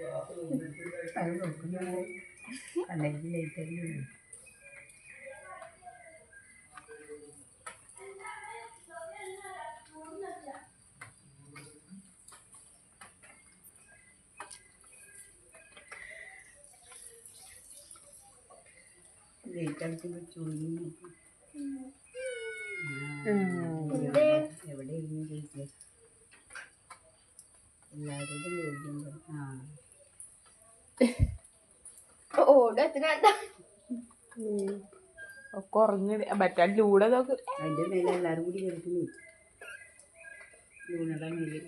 അത് നോക്കുന്നത് അല്ലെങ്കിൽ ലേറ്റ് ആക്കുമ്പോൾ ചുരുങ്ങി നോക്കും എവിടെ ഇരുന്ന് ചോദിക്കുക എല്ലാവരോടും ചോദിക്കുമ്പോൾ ആ ഓടത്തിനാ കുറഞ്ഞ് മറ്റേ ലൂടെ നോക്ക്. അതിന്റെ മേലെ എല്ലാവരും കൂടി കിടക്കുന്നു ലൂണയുടെ മേലെ.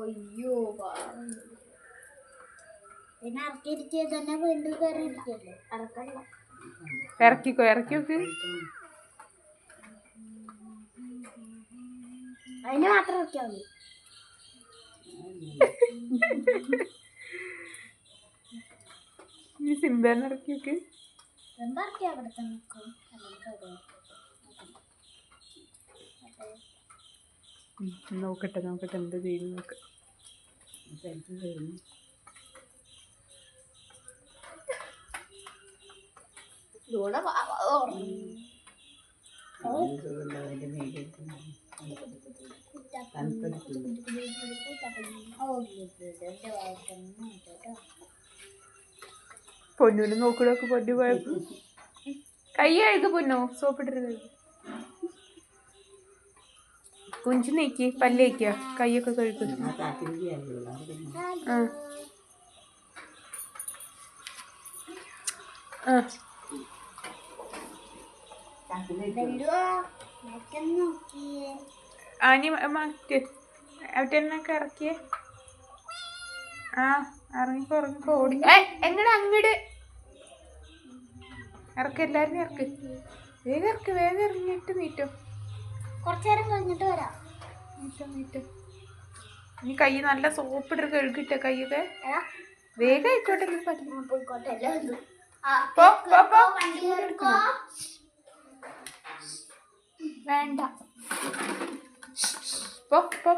അയ്യോ പിന്നെ ഇറക്കിയിരിച്ച് തന്നെ വീണ്ടും കയറി ഇരിക്കല്ലേ ഇറക്കണ്ട. ഇറക്കിക്കോ ഇറക്കിയോക്ക്. അതിന് മാത്രം ഇറക്കിയാൽ മതി. ഈ സിംബേനെ ഇറക്കി നോക്ക് ഓ ഓ അവിടെ തന്നെ നിൽക്കും ഓ നോക്കട്ടെ നോക്കട്ടെ എന്ത് ചെയ്യുന്നു നോക്ക്. സ്ഥലത്ത് പൊന്നൂന് നോക്കൂടൊക്കെ പൊന്നു പോയപ്പോ. കൈ കഴുകു പൊന്നു സോപ്പിട്ടിട്ട് കുഞ്ചു നീക്കി പല്ലേക്ക കൈയൊക്കെ കഴുകു ആ. നോക്കിയേ. ആനി മാറ്റ് അവറ്റെന്നൊക്കെ ഇറക്കിയേ ആ ഇറങ്ങിക്കോ ഇറങ്ങിക്കോ ഓടി ഏ എങ്ങടെ അങ്ങട്? ഇറക്ക് എല്ലാരും ഇറക്ക്. വേഗം ഇറക്ക് വേഗം ഇറങ്ങിയിട്ട് നീറ്റോ കുറച്ചു നേരം കഴിഞ്ഞിട്ട് വരാം. നീറ്റോ നീറ്റോ ഇനി കൈ നല്ല സോപ്പിട്ട് കഴുകിട്ട കൈയൊക്കെ? വേഗം ആയിക്കോട്ടെ നീ പറ്റും? ആ, പോയിക്കോട്ടെ എല്ലാവരും. പോ പോ പോ. വണ്ടി. Pop, pop.